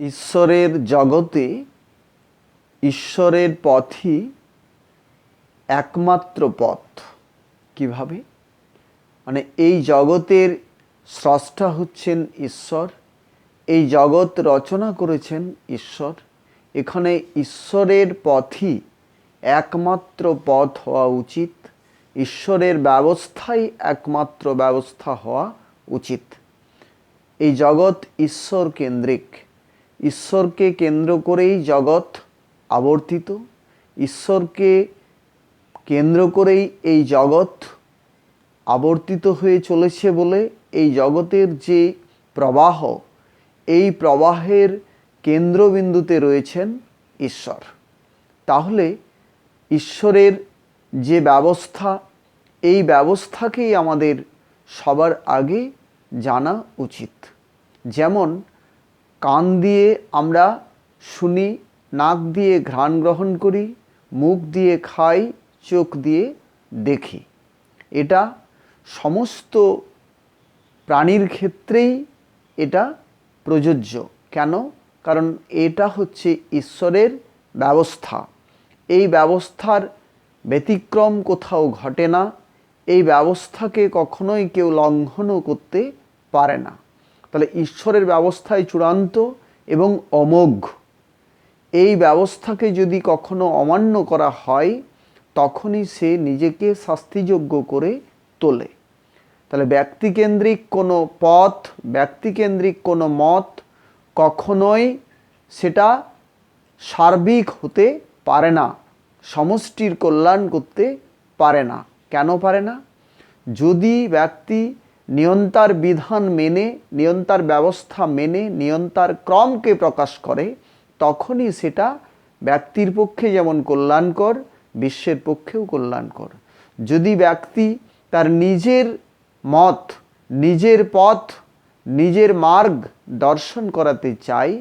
ঈশ্বরের জগতে ঈশ্বরের পথই একমাত্র পথ। কীভাবে? মানে এই জগতের স্রষ্টা হচ্ছেন ঈশ্বর, এই জগৎ রচনা করেছেন ঈশ্বর। এখানে ঈশ্বরের পথই একমাত্র পথ হওয়া উচিত, ঈশ্বরের ব্যবস্থাই একমাত্র ব্যবস্থা হওয়া উচিত। এই জগৎ ঈশ্বর কেন্দ্রিক। ঈশ্বরকে কেন্দ্র করেই জগৎ আবর্তিত, ঈশ্বরকে কেন্দ্র করেই এই জগৎ আবর্তিত হয়ে চলেছে বলে এই জগতের যে প্রবাহ, এই প্রবাহের কেন্দ্রবিন্দুতে রয়েছেন ঈশ্বর। তাহলে ঈশ্বরের যে ব্যবস্থা, এই ব্যবস্থাকেই আমাদের সবার আগে জানা উচিত। যেমন কান দিয়ে আমরা শুনি, নাক দিয়ে ঘ্রাণ গ্রহণ করি, মুখ দিয়ে খাই, চোখ দিয়ে দেখি। এটা সমস্ত প্রাণীর ক্ষেত্রেই এটা প্রযোজ্য। কেন? কারণ এটা হচ্ছে ঈশ্বরের ব্যবস্থা। এই ব্যবস্থার ব্যতিক্রম কোথাও ঘটে না। এই ব্যবস্থাকে কখনোই কেউ লঙ্ঘনও করতে পারে না। তাহলে ঈশ্বরের ব্যবস্থায় চূড়ান্ত এবং অমোঘ। এই ব্যবস্থাকে যদি কখনো অমান্য করা হয়, তখনই সে নিজেকে শাস্তিযোগ্য করে তোলে। তাহলে ব্যক্তিকেন্দ্রিক কোনো পথ, ব্যক্তিকেন্দ্রিক কোনো মত কখনোই সেটা সার্বিক হতে পারে না, সমষ্টির কল্যাণ করতে পারে না। কেন পারে না? যদি ব্যক্তি নিয়ন্তার বিধান মেনে, নিয়ন্তার ব্যবস্থা মেনে, নিয়ন্তার ক্রমকে প্রকাশ করে, তখনই সেটা ব্যক্তির পক্ষে যেমন কল্যাণকর, বিশ্বের পক্ষেও কল্যাণকর। যদি ব্যক্তি তার নিজের মত, নিজের পথ, নিজের মার্গ দর্শন করাতে চায়,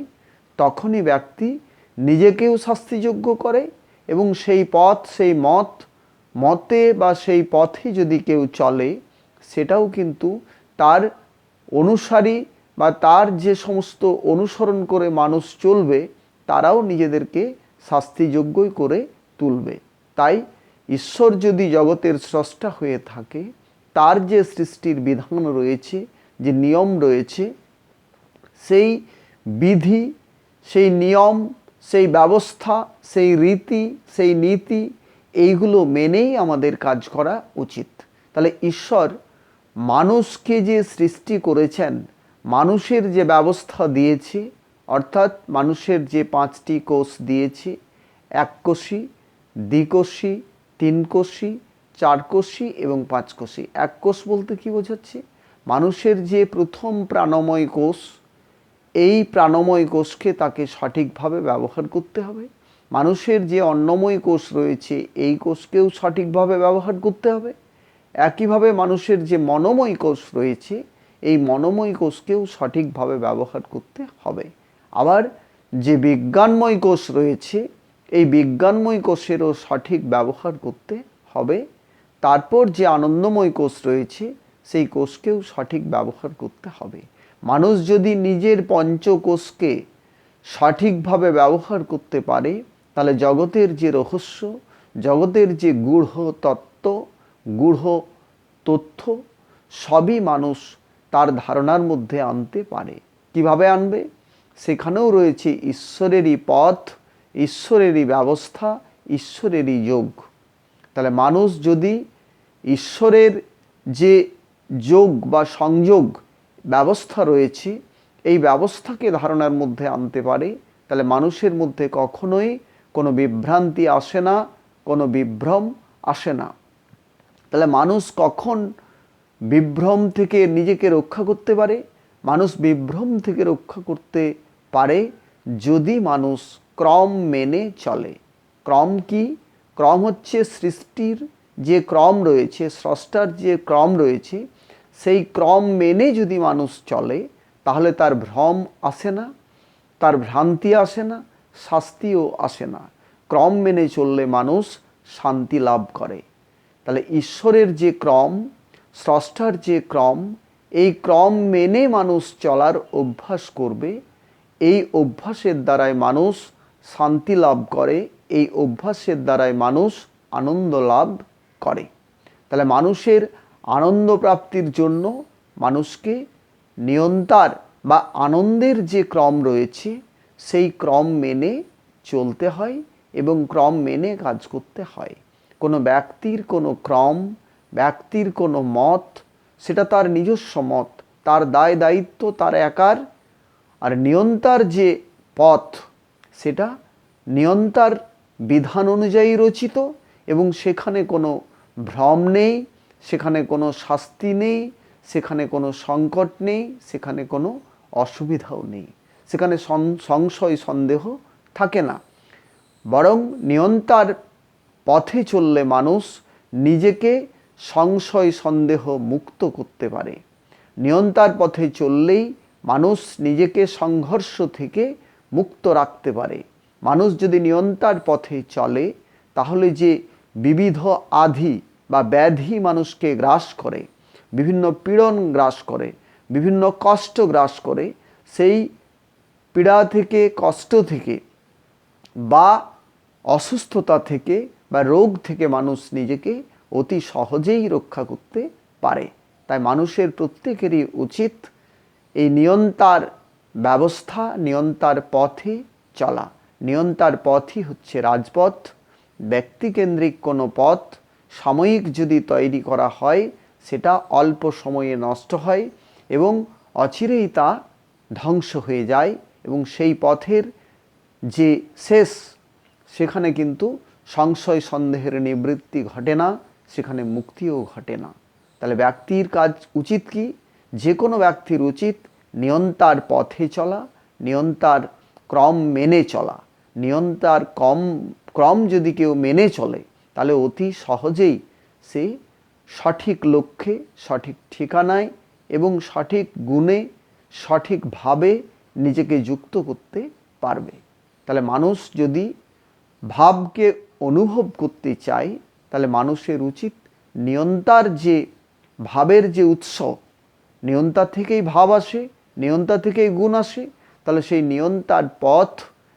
তখনই ব্যক্তি নিজেকেও শাস্তিযোগ্য করে এবং সেই পথ, সেই মত, মতে বা সেই পথে যদি কেউ চলে সেটাও কিন্তু তার অনুসারী বা তার যে সমস্ত অনুসরণ করে মানুষ চলবে, তারাও নিজেদেরকে শাস্তিযোগ্যই করে তুলবে। তাই ঈশ্বর যদি জগতের স্রষ্টা হয়ে থাকে, তার যে সৃষ্টির বিধান রয়েছে, যে নিয়ম রয়েছে, সেই বিধি, সেই নিয়ম, সেই ব্যবস্থা, সেই রীতি, সেই নীতি, এইগুলো মেনেই আমাদের কাজ করা উচিত। তাহলে ঈশ্বর মানুষকে যে সৃষ্টি করেছেন, মানুষের যে ব্যবস্থা দিয়েছে, অর্থাৎ মানুষের যে পাঁচটি কোষ দিয়েছে এককোষী দ্বিকোষী তিনকোষী চারকোষী এবং পাঁচকোষী এক কোষ বলতে কি বোঝাচ্ছে? মানুষের যে প্রথম প্রাণময় কোষ, এই প্রাণময় কোষকে তাকে সঠিকভাবে ব্যবহার করতে হবে। মানুষের যে অন্নময় কোষ রয়েছে, এই কোষকেও সঠিকভাবে ব্যবহার করতে হবে। একইভাবে মানুষের যে মনোময় কোষ রয়েছে, এই মনোময় কোষকেও সঠিকভাবে ব্যবহার করতে হবে। আবার যে বিজ্ঞানময় কোষ রয়েছে, এই বিজ্ঞানময় কোষেরও সঠিক ব্যবহার করতে হবে। তারপর যে আনন্দময় কোষ রয়েছে, সেই কোষকেও সঠিক ব্যবহার করতে হবে। মানুষ যদি নিজের পঞ্চকোষকে সঠিকভাবে ব্যবহার করতে পারে, তাহলে জগতের যে রহস্য, জগতের যে গূঢ় তত্ত্ব গূঢ় তথ্য সবই মানুষ তার ধারণার মধ্যে আনতে পারে। কীভাবে আনবে? সেখানেও রয়েছে ঈশ্বরেরই পথ, ঈশ্বরেরই ব্যবস্থা, ঈশ্বরেরই যোগ। তাহলে মানুষ যদি ঈশ্বরের যে যোগ বা সংযোগ ব্যবস্থা রয়েছে, এই ব্যবস্থাকে ধারণার মধ্যে আনতে পারে, তাহলে মানুষের মধ্যে কখনোই কোনো বিভ্রান্তি আসে না, কোনো বিভ্রম আসে না। তাহলে মানুষ কখন বিভ্রম থেকে নিজেকে রক্ষা করতে পারে? মানুষ বিভ্রম থেকে রক্ষা করতে পারে যদি মানুষ ক্রম মেনে চলে। ক্রম কি? ক্রম হচ্ছে সৃষ্টির যে ক্রম রয়েছে, স্রষ্টার যে ক্রম রয়েছে, সেই ক্রম মেনে যদি মানুষ চলে, তাহলে তার ভ্রম আসে না, তার ভ্রান্তি আসে না, শাস্তিও আসে না। ক্রম মেনে চললে মানুষ শান্তি লাভ করে। তাহলে ঈশ্বরের যে ক্রম, স্রষ্টার যে ক্রম, এই ক্রম মেনে মানুষ চলার অভ্যাস করবে। এই অভ্যাসের দ্বারাই মানুষ শান্তি লাভ করে, এই অভ্যাসের দ্বারাই মানুষ আনন্দ লাভ করে। তাহলে মানুষের আনন্দ প্রাপ্তির জন্য মানুষকে নিয়ন্তার বা আনন্দের যে ক্রম রয়েছে, সেই ক্রম মেনে চলতে হয় এবং ক্রম মেনে কাজ করতে হয়। কোনো ব্যক্তির কোনো ক্রম, ব্যক্তির কোনো মত, সেটা তার নিজস্ব মত, তার দায় দায়িত্ব, তার একার। আর নিয়ন্তার যে পথ, সেটা নিয়ন্তার বিধান অনুযায়ী রচিত এবং সেখানে কোনো ভ্রম নেই, সেখানে কোনো শাস্তি নেই, সেখানে কোনো সংকট নেই, সেখানে কোনো অসুবিধাও নেই। সেখানে সংশয়, সন্দেহ থাকে না। বরং নিয়ন্তার পথে চললে মানুষ নিজেকে সংশয় সন্দেহ মুক্ত করতে পারে। নিয়ন্তার পথে চললেই মানুষ নিজেকে সংঘর্ষ থেকে মুক্ত রাখতে পারে। মানুষ যদি নিয়ন্তার পথে চলে, তাহলে যে বিবিধ আধি বা ব্যাধি মানুষকে গ্রাস করে, বিভিন্ন পীড়ন গ্রাস করে, বিভিন্ন কষ্ট গ্রাস করে, সেই পীড়া থেকে, কষ্ট থেকে বা অসুস্থতা থেকে বা রোগ থেকে মানুষ নিজেকে অতি সহজেই রক্ষা করতে পারে। তাই মানুষের প্রত্যেকেরই উচিত এই নিয়ন্তার ব্যবস্থা, নিয়ন্তার পথে চলা। নিয়ন্তার পথই হচ্ছে রাজপথ। ব্যক্তিকেন্দ্রিক কোনো পথ সাময়িক যদি তৈরি করা হয়, সেটা অল্প সময়ে নষ্ট হয় এবং অচিরেই তা ধ্বংস হয়ে যায় এবং সেই পথের যে শেষ, সেখানে কিন্তু সংশয় সন্দেহের নিবৃত্তি ঘটে না, সেখানে মুক্তিও ঘটে না। তাহলে ব্যক্তির কাজ উচিত কি? যে কোনো ব্যক্তির উচিত নিয়ন্তার পথে চলা, নিয়ন্তার ক্রম মেনে চলা। নিয়ন্তার কম, ক্রম যদি কেউ মেনে চলে, তাহলে অতি সহজেই সে সঠিক লক্ষ্যে, সঠিক ঠিকানায় এবং সঠিক গুণে সঠিকভাবে নিজেকে যুক্ত করতে পারবে। তাহলে মানুষ যদি ভাবকে অনুভব করতে চায় তাহলে মানুষের উচিত নিয়ন্তার যে ভাবের যে উৎস, নিয়ন্তা থেকেই ভাব আসে, নিয়ন্তা থেকেই গুণ আসে, তাহলে সেই নিয়ন্তার পথ,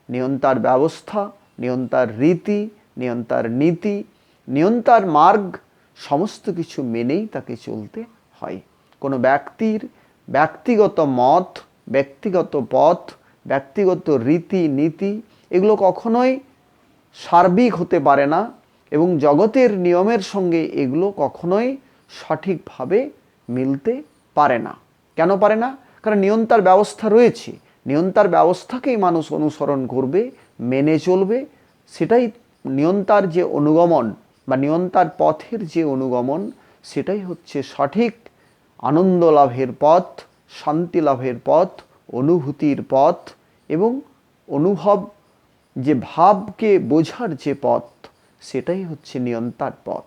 নিয়ন্তার ব্যবস্থা, নিয়ন্তার রীতি, নিয়ন্তার নীতি, নিয়ন্তার মার্গ, সমস্ত কিছু মেনেই তাকে চলতে হয়। কোনো ব্যক্তির ব্যক্তিগত মত, ব্যক্তিগত পথ, ব্যক্তিগত রীতি, নীতি, এগুলো কখনোই সার্বিক হতে পারে না এবং জগতের নিয়মের সঙ্গে এগুলো কখনোই সঠিকভাবে মিলতে পারে না। কেন পারে না? কারণ নিয়ন্তার ব্যবস্থা রয়েছে। নিয়ন্তার ব্যবস্থাকেই মানুষ অনুসরণ করবে, মেনে চলবে। সেটাই নিয়ন্তার যে অনুগমন বা নিয়ন্তার পথের যে অনুগমন, সেটাই হচ্ছে সঠিক আনন্দ লাভের পথ শান্তি লাভের পথ, অনুভূতির পথ এবং অনুভব যে ভাবকে বোঝার যে পথ সেটাই হচ্ছে নিয়ন্তার পথ।